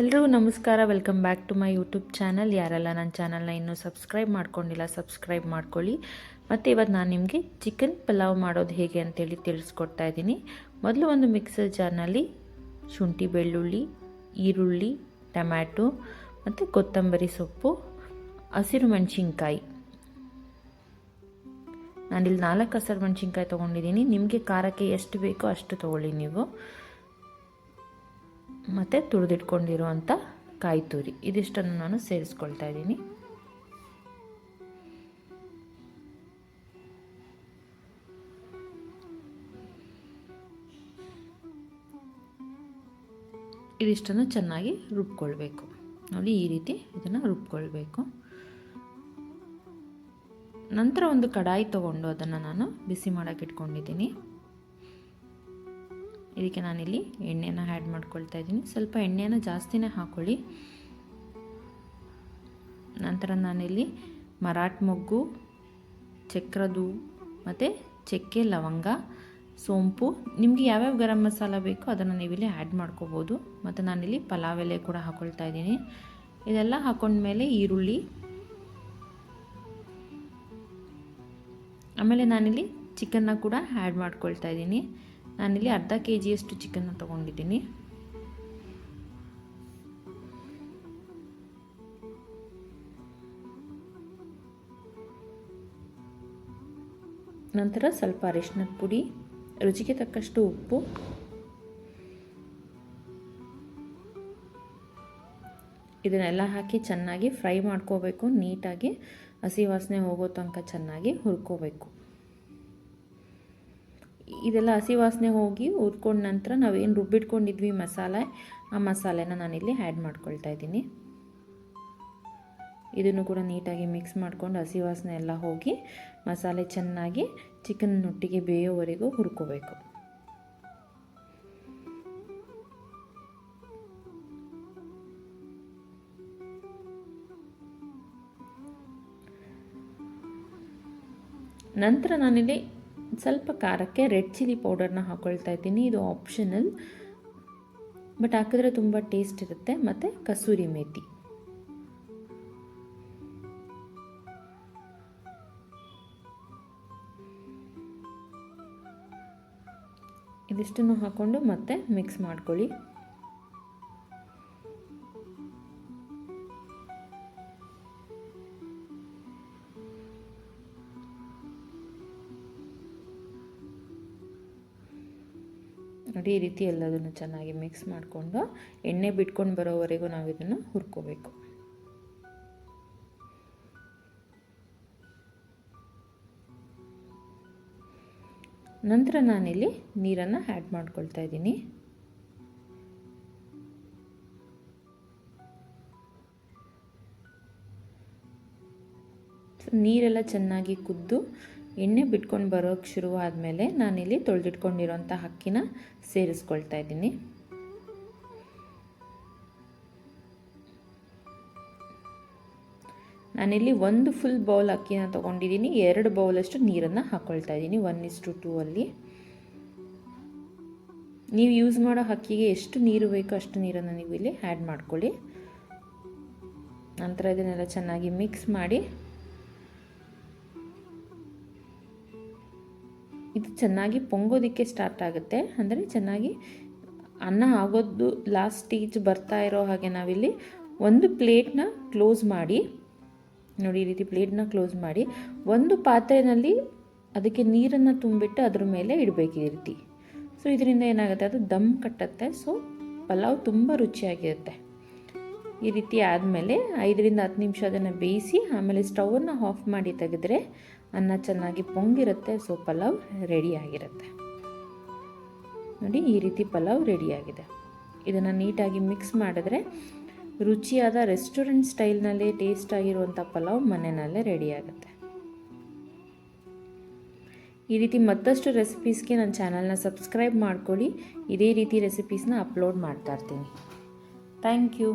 ಎಲ್ರಿಗೂ ನಮಸ್ಕಾರ. Welcome back to my YouTube channel ಯಾರೆಲ್ಲ ನನ್ನ ಚಾನಲ್ನ ಇನ್ನೂ ಸಬ್ಸ್ಕ್ರೈಬ್ ಮಾಡ್ಕೊಂಡಿಲ್ಲ ಸಬ್ಸ್ಕ್ರೈಬ್ ಮಾಡ್ಕೊಳ್ಳಿ. ಮತ್ತು ಇವತ್ತು ನಾನು ನಿಮಗೆ ಚಿಕನ್ ಪಲಾವ್ ಮಾಡೋದು ಹೇಗೆ ಅಂತೇಳಿ ತಿಳಿಸ್ಕೊಡ್ತಾ ಇದ್ದೀನಿ. ಮೊದಲು ಒಂದು ಮಿಕ್ಸರ್ ಜಾರ್ನಲ್ಲಿ ಶುಂಠಿ, ಬೆಳ್ಳುಳ್ಳಿ, ಈರುಳ್ಳಿ, ಟೊಮ್ಯಾಟೊ ಮತ್ತು ಕೊತ್ತಂಬರಿ ಸೊಪ್ಪು, ಹಸಿರು ಮೆಣಸಿನ್ಕಾಯಿ. ನಾನಿಲ್ಲಿ ನಾಲ್ಕು ಹಸಿರು ಮೆಣಸಿನ್ಕಾಯಿ ತೊಗೊಂಡಿದ್ದೀನಿ. ನಿಮಗೆ ಖಾರಕ್ಕೆ ಎಷ್ಟು ಬೇಕೋ ಅಷ್ಟು ತೊಗೊಳ್ಳಿ ನೀವು. ಮತ್ತು ತುಳಿದಿಟ್ಕೊಂಡಿರುವಂಥ ಕಾಯಿ ತುರಿ ಇದಿಷ್ಟನ್ನು ನಾನು ಸೇರಿಸ್ಕೊಳ್ತಾ ಇದ್ದೀನಿ. ಇದಿಷ್ಟನ್ನು ಚೆನ್ನಾಗಿ ರುಬ್ಕೊಳ್ಬೇಕು. ನೋಡಿ, ಈ ರೀತಿ ಇದನ್ನು ರುಬ್ಕೊಳ್ಬೇಕು. ನಂತರ ಒಂದು ಕಡಾಯಿ ತಗೊಂಡು ಅದನ್ನು ನಾನು ಬಿಸಿ ಮಾಡೋಕೆ ಇಟ್ಕೊಂಡಿದ್ದೀನಿ. ಇದಕ್ಕೆ ನಾನಿಲ್ಲಿ ಎಣ್ಣೆನ ಆ್ಯಡ್ ಮಾಡ್ಕೊಳ್ತಾ ಇದ್ದೀನಿ. ಸ್ವಲ್ಪ ಎಣ್ಣೆನ ಜಾಸ್ತಿನೇ ಹಾಕ್ಕೊಳ್ಳಿ ನಂತರ ನಾನಿಲ್ಲಿ ಮರಾಠ ಮೊಗ್ಗು ಚಕ್ರದು ಮತ್ತು ಚಕ್ಕೆ ಲವಂಗ, ಸೋಂಪು. ನಿಮಗೆ ಯಾವ್ಯಾವ ಗರಂ ಮಸಾಲ ಬೇಕೋ ಅದನ್ನು ನೀವಿಲ್ಲಿ ಆ್ಯಡ್ ಮಾಡ್ಕೋಬೋದು. ಮತ್ತು ನಾನಿಲ್ಲಿ ಪಲಾವ್ ಎಲೆ ಕೂಡ ಹಾಕ್ಕೊಳ್ತಾ ಇದ್ದೀನಿ. ಇದೆಲ್ಲ ಹಾಕೊಂಡ್ಮೇಲೆ ಈರುಳ್ಳಿ. ಆಮೇಲೆ ನಾನಿಲ್ಲಿ ಚಿಕನ್ನ ಕೂಡ ಆ್ಯಡ್ ಮಾಡ್ಕೊಳ್ತಾ ಇದ್ದೀನಿ. ನಾನಿಲ್ಲಿ ಅರ್ಧ ಕೆ ಜಿಯಷ್ಟು ಚಿಕನ್ನ ತೊಗೊಂಡಿದ್ದೀನಿ. ನಂತರ ಸ್ವಲ್ಪ ಅರಿಶಿನದ ಪುಡಿ, ರುಚಿಗೆ ತಕ್ಕಷ್ಟು ಉಪ್ಪು, ಇದನ್ನೆಲ್ಲ ಹಾಕಿ ಚೆನ್ನಾಗಿ ಫ್ರೈ ಮಾಡ್ಕೋಬೇಕು, ನೀಟಾಗಿ ಹಸಿ ವಾಸನೆ ಹೋಗೋ ತನಕ ಚೆನ್ನಾಗಿ ಹುರ್ಕೋಬೇಕು. ಇದೆಲ್ಲ ಹಸಿ ವಾಸನೆ ಹೋಗಿ ಹುರ್ಕೊಂಡ ನಂತರ ನಾವೇನು ರುಬ್ಬಿಟ್ಕೊಂಡಿದ್ವಿ ಮಸಾಲೆ, ಆ ಮಸಾಲೆನ ನಾನಿಲ್ಲಿ ಆ್ಯಡ್ ಮಾಡ್ಕೊಳ್ತಾ ಇದ್ದೀನಿ. ಇದನ್ನು ಕೂಡ ನೀಟಾಗಿ ಮಿಕ್ಸ್ ಮಾಡ್ಕೊಂಡು ಹಸಿ ವಾಸನೆ ಎಲ್ಲ ಹೋಗಿ ಮಸಾಲೆ ಚೆನ್ನಾಗಿ ಚಿಕನ್ ನೊಟ್ಟಿಗೆ ಬೇಯೋವರೆಗೂ ಹುರ್ಕೋಬೇಕು. ನಂತರ ನಾನಿಲ್ಲಿ ಸ್ವಲ್ಪ ಖಾರಕ್ಕೆ ರೆಡ್ ಚಿಲ್ಲಿ ಪೌಡರ್ನ ಹಾಕ್ಕೊಳ್ತಾ ಇದ್ದೀನಿ. ಇದು ಆಪ್ಷನಲ್. ಬಟ್ ಹಾಕಿದ್ರೆ ತುಂಬ ಟೇಸ್ಟ್ ಇರುತ್ತೆ. ಮತ್ತು ಕಸೂರಿ ಮೇಥಿ ಇದಿಷ್ಟನ್ನು ಹಾಕ್ಕೊಂಡು ಮತ್ತೆ ಮಿಕ್ಸ್ ಮಾಡ್ಕೊಳ್ಳಿ. ನೋಡಿ, ಈ ರೀತಿ ಎಲ್ಲದನ್ನು ಚೆನ್ನಾಗಿ ಮಿಕ್ಸ್ ಮಾಡಿಕೊಂಡು ಎಣ್ಣೆ ಬಿಟ್ಕೊಂಡು ಬರೋವರೆಗೂ ನಾವು ಇದನ್ನು ಹುರ್ಕೋಬೇಕು. ನಂತರ ನಾನಿಲ್ಲಿ ನೀರನ್ನು ಆ್ಯಡ್ ಮಾಡ್ಕೊಳ್ತಾ ಇದ್ದೀನಿ. ನೀರೆಲ್ಲ ಚೆನ್ನಾಗಿ ಕುದ್ದು ಎಣ್ಣೆ ಬಿಟ್ಕೊಂಡು ಬರೋಕ್ಕೆ ಶುರುವಾದಮೇಲೆ ನಾನಿಲ್ಲಿ ತೊಳೆದಿಟ್ಕೊಂಡಿರೋಂಥ ಅಕ್ಕಿನ ಸೇರಿಸ್ಕೊಳ್ತಾ ಇದ್ದೀನಿ. ನಾನಿಲ್ಲಿ ಒಂದು ಫುಲ್ ಬೌಲ್ ಅಕ್ಕಿನ ತೊಗೊಂಡಿದ್ದೀನಿ. ಎರಡು ಬೌಲಷ್ಟು ನೀರನ್ನು ಹಾಕ್ಕೊಳ್ತಾ ಇದ್ದೀನಿ. ಒನ್ ಇಸ್ಟು ಟೂ ಅಲ್ಲಿ. ನೀವು ಯೂಸ್ ಮಾಡೋ ಅಕ್ಕಿಗೆ ಎಷ್ಟು ನೀರು ಬೇಕೋ ಅಷ್ಟು ನೀರನ್ನು ನೀವು ಇಲ್ಲಿ ಆ್ಯಡ್ ಮಾಡ್ಕೊಳ್ಳಿ. ನಂತರ ಇದನ್ನೆಲ್ಲ ಚೆನ್ನಾಗಿ ಮಿಕ್ಸ್ ಮಾಡಿ ಇದು ಚೆನ್ನಾಗಿ ಪೊಂಗೋದಕ್ಕೆ ಸ್ಟಾರ್ಟ್ ಆಗುತ್ತೆ. ಅಂದರೆ ಚೆನ್ನಾಗಿ ಅನ್ನ ಆಗೋದು ಲಾಸ್ಟ್ ಸ್ಟೇಜ್ ಬರ್ತಾ ಇರೋ ಹಾಗೆ ನಾವಿಲ್ಲಿ ಒಂದು ಪ್ಲೇಟ್ನ ಕ್ಲೋಸ್ ಮಾಡಿ, ನೋಡಿ ಈ ರೀತಿ ಪ್ಲೇಟ್ನ ಕ್ಲೋಸ್ ಮಾಡಿ, ಒಂದು ಪಾತ್ರೆಯಲ್ಲಿ ಅದಕ್ಕೆ ನೀರನ್ನು ತುಂಬಿಟ್ಟು ಅದ್ರ ಮೇಲೆ ಇಡಬೇಕು ಈ ರೀತಿ. ಸೊ ಇದರಿಂದ ಏನಾಗುತ್ತೆ? ಅದು ದಮ್ ಕಟ್ಟುತ್ತೆ. ಸೊ ಪಲಾವ್ ತುಂಬ ರುಚಿಯಾಗಿರುತ್ತೆ. ಈ ರೀತಿ ಆದಮೇಲೆ ಐದರಿಂದ ಹತ್ತು ನಿಮಿಷ ಅದನ್ನು ಬೇಯಿಸಿ ಆಮೇಲೆ ಸ್ಟವನ್ನು ಆಫ್ ಮಾಡಿ ತೆಗೆದ್ರೆ ಅನ್ನ ಚೆನ್ನಾಗಿ ಪೊಂಗಿರುತ್ತೆ ಸೊ ಪಲಾವ್ ರೆಡಿಯಾಗಿರುತ್ತೆ ನೋಡಿ, ಈ ರೀತಿ ಪಲಾವ್ ರೆಡಿಯಾಗಿದೆ ಇದನ್ನು ನೀಟಾಗಿ ಮಿಕ್ಸ್ ಮಾಡಿದ್ರೆ ರುಚಿಯಾದ ರೆಸ್ಟೋರೆಂಟ್ ಸ್ಟೈಲ್ನಲ್ಲಿ ಟೇಸ್ಟ್ ಆಗಿರುವಂಥ ಪಲಾವ್ ಮನೆಯಲ್ಲೇ ರೆಡಿಯಾಗುತ್ತೆ ಈ ರೀತಿ ಮತ್ತಷ್ಟು ರೆಸಿಪೀಸ್ಗೆ ನನ್ನ ಚಾನಲ್ನ ಸಬ್ಸ್ಕ್ರೈಬ್ ಮಾಡ್ಕೊಳ್ಳಿ. ಇದೇ ರೀತಿ ರೆಸಿಪೀಸ್ನ ಅಪ್ಲೋಡ್ ಮಾಡ್ತಾ ಇರ್ತೀನಿ. Thank you